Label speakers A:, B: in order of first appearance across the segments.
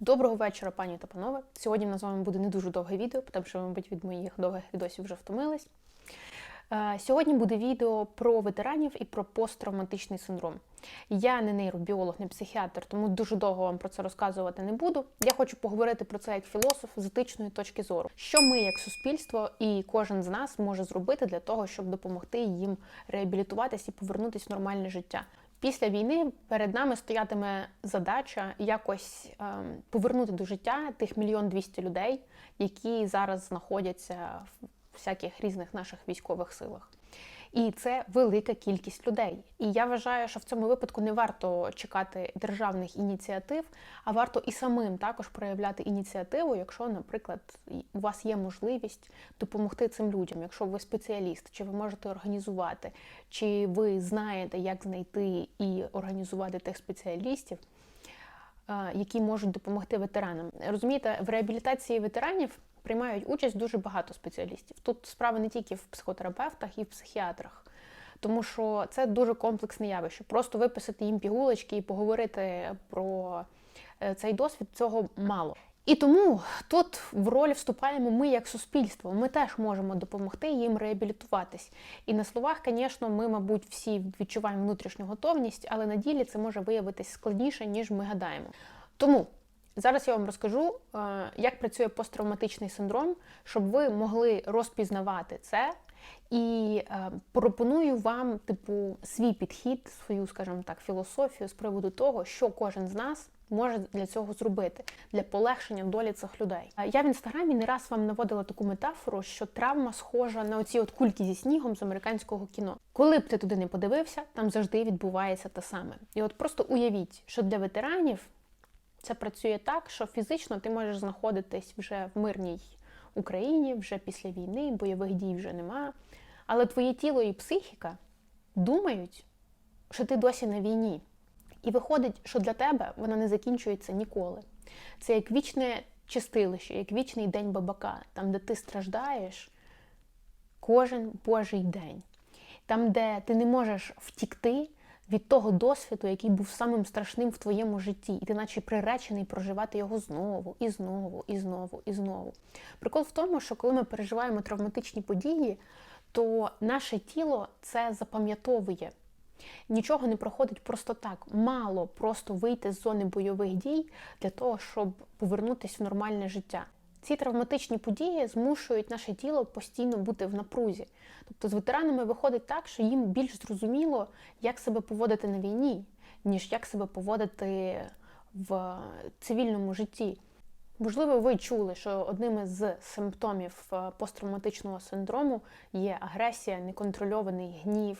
A: Доброго вечора, пані та панове. Сьогодні в нас з вами буде не дуже довге відео, тому що мабуть, від моїх довгих відосів вже втомились. Е, Сьогодні буде відео про ветеранів і про посттравматичний синдром. Я не нейробіолог, не психіатр, тому дуже довго вам про це розказувати не буду. Я хочу поговорити про це як філософ з етичної точки зору. Що ми, як суспільство, і кожен з нас може зробити для того, щоб допомогти їм реабілітуватися і повернутися в нормальне життя. Після війни перед нами стоятиме задача якось ем, повернути до життя тих мільйон двісті людей, які зараз знаходяться в всяких різних наших військових силах. І це велика кількість людей. І я вважаю, що в цьому випадку не варто чекати державних ініціатив, а варто і самим також проявляти ініціативу, якщо, наприклад, у вас є можливість допомогти цим людям, якщо ви спеціаліст, чи ви можете організувати, чи ви знаєте, як знайти і організувати тих спеціалістів, е, які можуть допомогти ветеранам. Розумієте, в реабілітації ветеранів приймають участь дуже багато спеціалістів. Тут справа не тільки в психотерапевтах і в психіатрах, тому що це дуже комплексне явище. Просто виписати їм пігулочки і поговорити про е, цей досвід цього мало. І тому тут в роль вступаємо ми як суспільство. Ми теж можемо допомогти їм реабілітуватись. І на словах, звісно, ми, мабуть, всі відчуваємо внутрішню готовність, але на ділі це може виявитись складніше, ніж ми гадаємо. Тому Зараз я вам розкажу, е, як працює посттравматичний синдром, щоб ви могли розпізнавати це. І е, пропоную вам, типу, свій підхід, свою, скажімо так, філософію з приводу того, що кожен з нас може для цього зробити, для полегшення долі цих людей. Е, Я в інстаграмі не раз вам наводила таку метафору, що травма схожа на оці от кульки зі снігом з американського кіно. Коли б ти туди не подивився, там завжди відбувається те саме. І от просто уявіть, що для ветеранів. Це працює так, що фізично ти можеш знаходитись вже в мирній Україні, вже після війни, бойових дій вже нема. Але твоє тіло і психіка думають, що ти досі на війні. І виходить, що для тебе вона не закінчується ніколи. Це як вічне чистилище, як вічний день бабака, там, де ти страждаєш кожен божий день, там, де ти не можеш втікти від того досвіду, який був самим страшним в твоєму житті, і ти наче приречений проживати його знову, і знову, і знову, і знову. Прикол в тому, що коли ми переживаємо травматичні події, то наше тіло це запам'ятовує. Нічого не проходить просто так. Мало просто вийти з зони бойових дій для того, щоб повернутися в нормальне життя. Ці травматичні події змушують наше тіло постійно бути в напрузі. Тобто з ветеранами виходить так, що їм більш зрозуміло, як себе поводити на війні, ніж як себе поводити в цивільному житті. Можливо, ви чули, що одним із симптомів е, посттравматичного синдрому є агресія, неконтрольований гнів,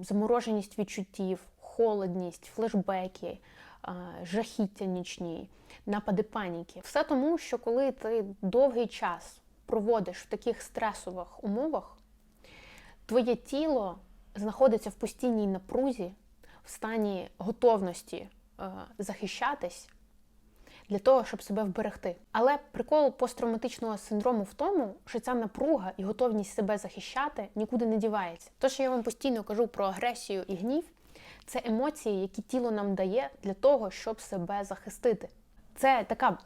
A: замороженість відчуттів, холодність, флешбеки, жахіття нічні, напади паніки. Все тому, що коли ти довгий час проводиш в таких стресових умовах, твоє тіло знаходиться в постійній напрузі, в стані готовності е, захищатись для того, щоб себе вберегти. Але прикол посттравматичного синдрому в тому, що ця напруга і готовність себе захищати нікуди не дівається. То, що я вам постійно кажу про агресію і гнів, це емоції, які тіло нам дає для того, щоб себе захистити. Це така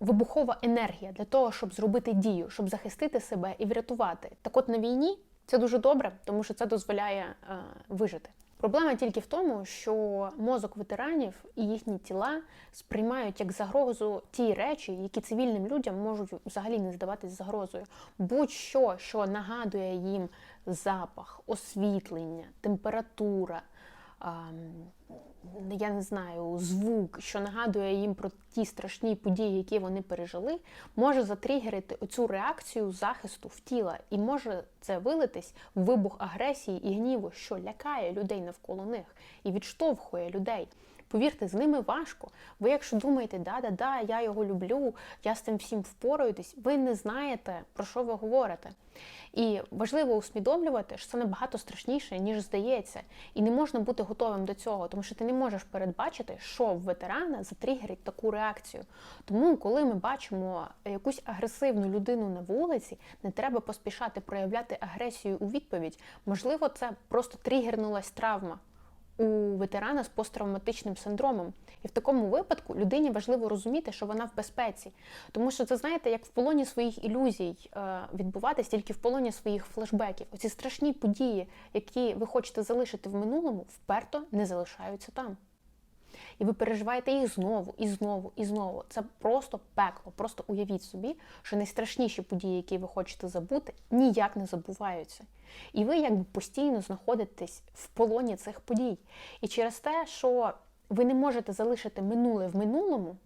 A: вибухова енергія для того, щоб зробити дію, щоб захистити себе і врятувати. Так от на війні це дуже добре, тому що це дозволяє е, вижити. Проблема тільки в тому, що мозок ветеранів і їхні тіла сприймають як загрозу ті речі, які цивільним людям можуть взагалі не здаватись загрозою. Будь-що, що нагадує їм запах, освітлення, температура я не знаю, звук, що нагадує їм про ті страшні події, які вони пережили, може затригерити оцю реакцію захисту в тіла, і може це вилитись в вибух агресії і гніву, що лякає людей навколо них і відштовхує людей. Повірте, з ними важко. Ви, якщо думаєте, да-да-да, я його люблю, я з цим всім впораюсь, ви не знаєте, про що ви говорите. І важливо усвідомлювати, що це набагато страшніше, ніж здається. І не можна бути готовим до цього, тому що ти не можеш передбачити, що в ветерана затригерить таку реакцію. Тому, коли ми бачимо якусь агресивну людину на вулиці, не треба поспішати проявляти агресію у відповідь. Можливо, це просто тригернулась травма у ветерана з посттравматичним синдромом. І в такому випадку людині важливо розуміти, що вона в безпеці. Тому що це, знаєте, як в полоні своїх ілюзій е, відбуватись, тільки в полоні своїх флешбеків. Оці страшні події, які ви хочете залишити в минулому, вперто не залишаються там. І ви переживаєте їх знову, і знову, і знову. Це просто пекло. Просто уявіть собі, що найстрашніші події, які ви хочете забути, ніяк не забуваються. І ви якби постійно знаходитесь в полоні цих подій. І через те, що ви не можете залишити минуле в минулому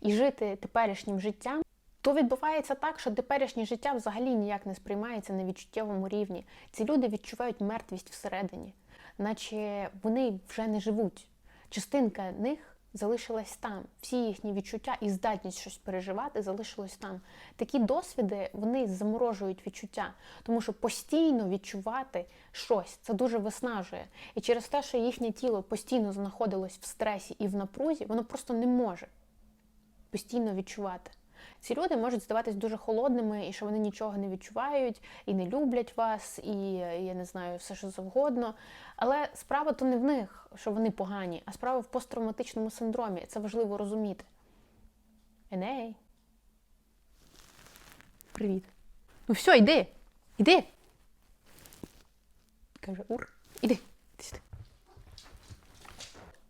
A: і жити теперішнім життям, то відбувається так, що теперішнє життя взагалі ніяк не сприймається на відчуттєвому рівні. Ці люди відчувають мертвість всередині, наче вони вже не живуть. Частинка них залишилась там. Всі їхні відчуття і здатність щось переживати залишилось там. Такі досвіди вони заморожують відчуття, тому що постійно відчувати щось це дуже виснажує. І через те, що їхнє тіло постійно знаходилось в стресі і в напрузі, воно просто не може постійно відчувати. Ці люди можуть здаватись дуже холодними, і що вони нічого не відчувають, і не люблять вас, і я не знаю, все що завгодно. Але справа то не в них, що вони погані, а справа в посттравматичному синдромі. Це важливо розуміти. Еней. Привіт. Ну все, йди. Іди. Каже, ур, іди. Іди сюди.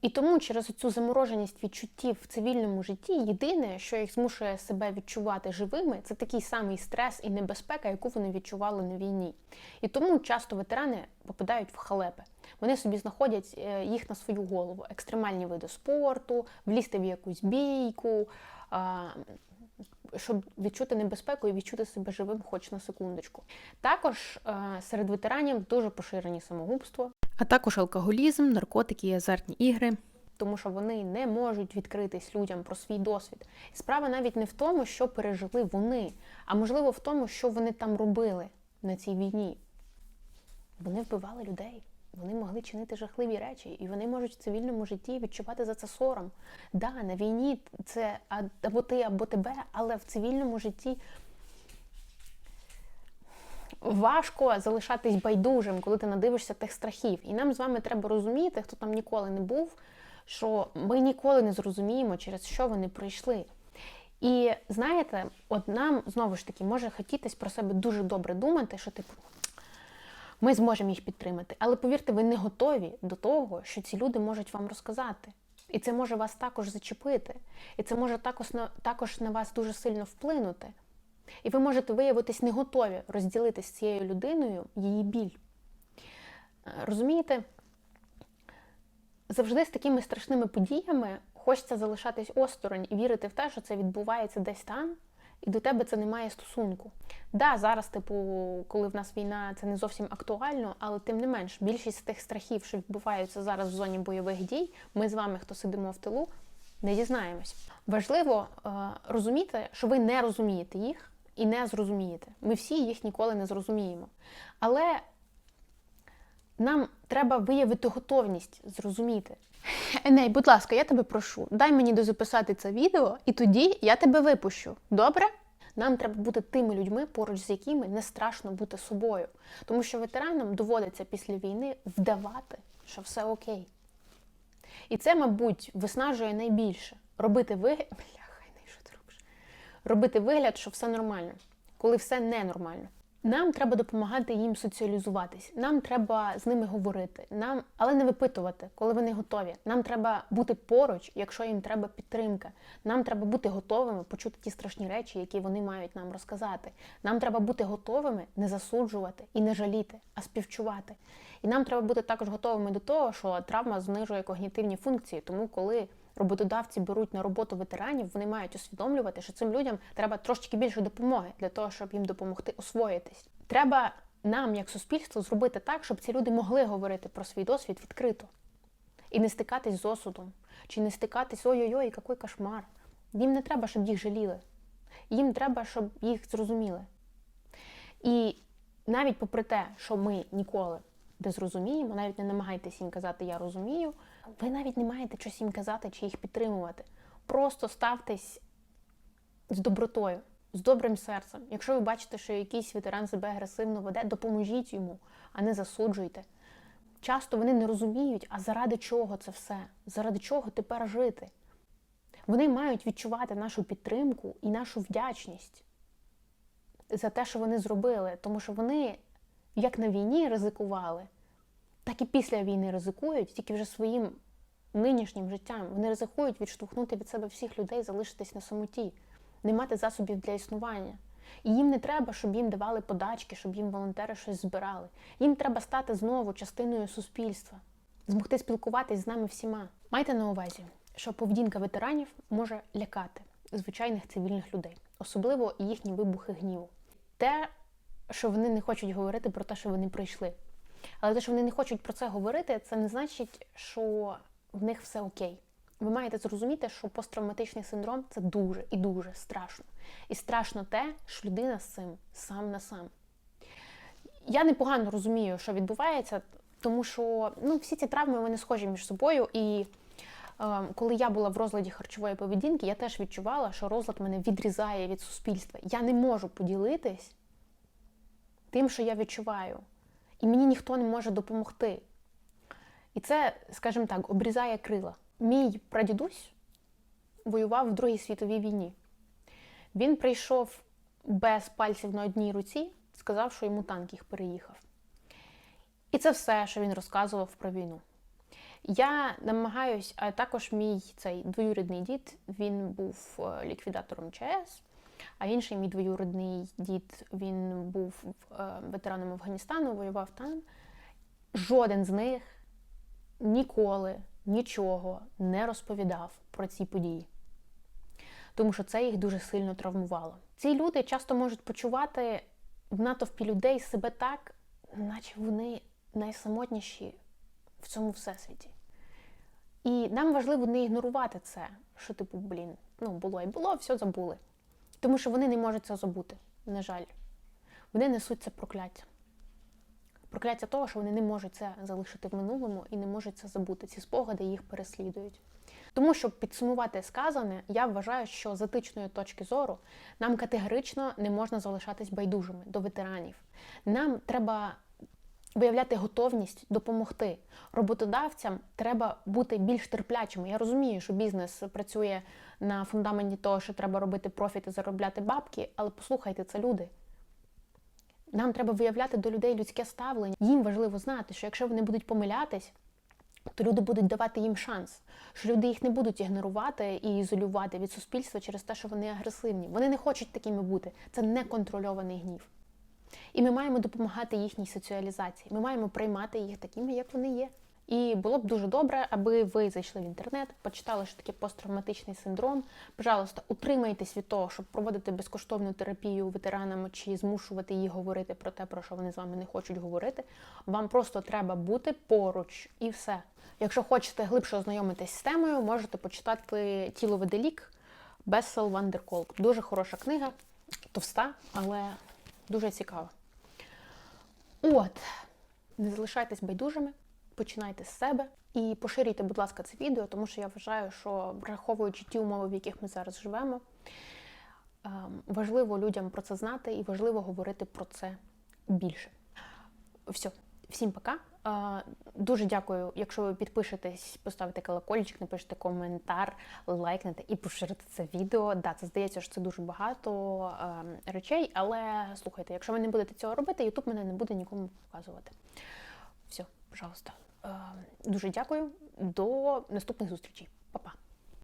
A: І тому через цю замороженість відчуттів в цивільному житті єдине, що їх змушує себе відчувати живими, це такий самий стрес і небезпека, яку вони відчували на війні. І тому часто ветерани попадають в халепи. Вони собі знаходять е, їх на свою голову, екстремальні види спорту, влізти в якусь бійку. Щоб відчути небезпеку і відчути себе живим, хоч на секундочку. Також е, серед ветеранів дуже поширені самогубство,
B: а також алкоголізм, наркотики і азартні ігри.
A: Тому що вони не можуть відкритись людям про свій досвід. Справа навіть не в тому, що пережили вони, а можливо в тому, що вони там робили на цій війні. Вони вбивали людей, вони могли чинити жахливі речі, і вони можуть в цивільному житті відчувати за це сором. Да, на війні це або ти, або тебе, але в цивільному житті важко залишатись байдужим, коли ти надивишся тих страхів. І нам з вами треба розуміти, хто там ніколи не був, що ми ніколи не зрозуміємо, через що вони пройшли. І знаєте, от нам знову ж таки може хотітись про себе дуже добре думати, що типу. Ми зможемо їх підтримати. Але повірте, ви не готові до того, що ці люди можуть вам розказати. І це може вас також зачепити. І це може також на, також на вас дуже сильно вплинути. І ви можете виявитись не готові розділити з цією людиною її біль. Е, розумієте? Завжди з такими страшними подіями хочеться залишатись осторонь і вірити в те, що це відбувається десь там, і до тебе це не має стосунку. Да, зараз, типу, коли в нас війна, це не зовсім актуально, але тим не менш, більшість тих страхів, що відбуваються зараз в зоні бойових дій, ми з вами, хто сидимо в тилу, не дізнаємось. Важливо е, розуміти, що ви не розумієте їх і не зрозумієте. Ми всі їх ніколи не зрозуміємо. Але нам треба виявити готовність зрозуміти. Еней, будь ласка, я тебе прошу, дай мені дозаписати це відео, і тоді я тебе випущу. Добре? Нам треба бути тими людьми, поруч з якими не страшно бути собою. Тому що ветеранам доводиться після війни вдавати, що все окей. І це, мабуть, виснажує найбільше робити вигляд. Бляха, що ти робиш? Робити вигляд, що все нормально, коли все ненормально. Нам треба допомагати їм соціалізуватись. Нам треба з ними говорити, нам, але не випитувати, коли вони готові. Нам треба бути поруч, якщо їм треба підтримка. Нам треба бути готовими почути ті страшні речі, які вони мають нам розказати. Нам треба бути готовими не засуджувати і не жаліти, а співчувати. І нам треба бути також готовими до того, що травма знижує когнітивні функції, тому коли роботодавці беруть на роботу ветеранів, вони мають усвідомлювати, що цим людям треба трошки більше допомоги для того, щоб їм допомогти освоїтись. Треба нам, як суспільство, зробити так, щоб ці люди могли говорити про свій досвід відкрито і не стикатись з осудом, чи не стикатись ой-ой-ой, який кошмар. Їм не треба, щоб їх жаліли. Їм треба, щоб їх зрозуміли. І навіть попри те, що ми ніколи не зрозуміємо, навіть не намагайтеся їм казати Я розумію ви навіть не маєте щось їм казати чи їх підтримувати. Просто ставтесь з добротою, з добрим серцем. Якщо ви бачите, що якийсь ветеран себе агресивно веде, допоможіть йому, а не засуджуйте. часто вони не розуміють, а заради чого це все, заради чого тепер жити. Вони мають відчувати нашу підтримку і нашу вдячність за те, що вони зробили, тому що вони як на війні ризикували, так і після війни ризикують, тільки вже своїм нинішнім життям. Вони ризикують відштовхнути від себе всіх людей, залишитись на самоті, не мати засобів для існування. І їм не треба, щоб їм давали подачки, щоб їм волонтери щось збирали. Їм треба стати знову частиною суспільства, змогти спілкуватись з нами всіма. Майте на увазі, що поведінка ветеранів може лякати звичайних цивільних людей, особливо їхні вибухи гніву. Те, що вони не хочуть говорити про те, що вони пройшли. Але те, що вони не хочуть про це говорити, це не значить, що в них все окей. Ви маєте зрозуміти, що посттравматичний синдром це дуже і дуже страшно. І страшно те, що людина з цим сам на сам. Я непогано розумію, що відбувається, тому що ну, всі ці травми вони схожі між собою. І е, коли я була в розладі харчової поведінки, я теж відчувала, що розлад мене відрізає від суспільства. Я не можу поділитись тим, що я відчуваю. І мені ніхто не може допомогти. І це, скажімо так, обрізає крила. Мій прадідусь воював в Другій світовій війні. Він прийшов без пальців на одній руці, сказав, що йому танк їх переїхав. І це все, що він розказував про війну. Я намагаюсь, а також мій цей двоюрідний дід, він був е, ліквідатором ЧАЕС, а інший мій двоюрідний дід, він був е, ветераном Афганістану, воював там. Жоден з них ніколи нічого не розповідав про ці події, тому що це їх дуже сильно травмувало. Ці люди часто можуть почувати в натовпі людей себе так, наче вони найсамотніші в цьому всесвіті. І нам важливо не ігнорувати це, що, типу, блін, ну було і було, все забули. Тому що вони не можуть це забути, на жаль. Вони несуть це прокляття. Прокляття того, що вони не можуть це залишити в минулому і не можуть це забути. Ці спогади їх переслідують. Тому, щоб підсумувати сказане, я вважаю, що з етичної точки зору нам категорично не можна залишатись байдужими до ветеранів. Нам треба виявляти готовність допомогти. Роботодавцям треба бути більш терплячими. Я розумію, що бізнес працює на фундаменті того, що треба робити профіт і заробляти бабки, але послухайте, це люди. Нам треба виявляти до людей людське ставлення. Їм важливо знати, що якщо вони будуть помилятись, то люди будуть давати їм шанс, що люди їх не будуть ігнорувати і ізолювати від суспільства через те, що вони агресивні. Вони не хочуть такими бути. Це неконтрольований гнів. І ми маємо допомагати їхній соціалізації. Ми маємо приймати їх такими, як вони є. І було б дуже добре, аби ви зайшли в інтернет, почитали, що таке посттравматичний синдром. Пожалуйста, утримайтесь від того, щоб проводити безкоштовну терапію ветеранам чи змушувати їх говорити про те, про що вони з вами не хочуть говорити. Вам просто треба бути поруч і все. Якщо хочете глибше ознайомитись з темою, можете почитати Тіло Веделік Бессел Вандерколк. Дуже хороша книга, товста, але дуже цікаво. От, не залишайтесь байдужими починайте з себе і поширюйте, будь ласка, це відео, тому що я вважаю, що враховуючи ті умови, в яких ми зараз живемо, ем, важливо людям про це знати і важливо говорити про це більше. Все, всім пока. Дуже дякую, якщо ви підпишетесь, поставите колокольчик, напишете коментар, лайкнете і поширите це відео. Да, це здається, що це дуже багато речей, але слухайте, якщо ви не будете цього робити, Ютуб мене не буде нікому показувати. Все, пожалуйста. Дуже дякую. До наступних зустрічей. Па-па.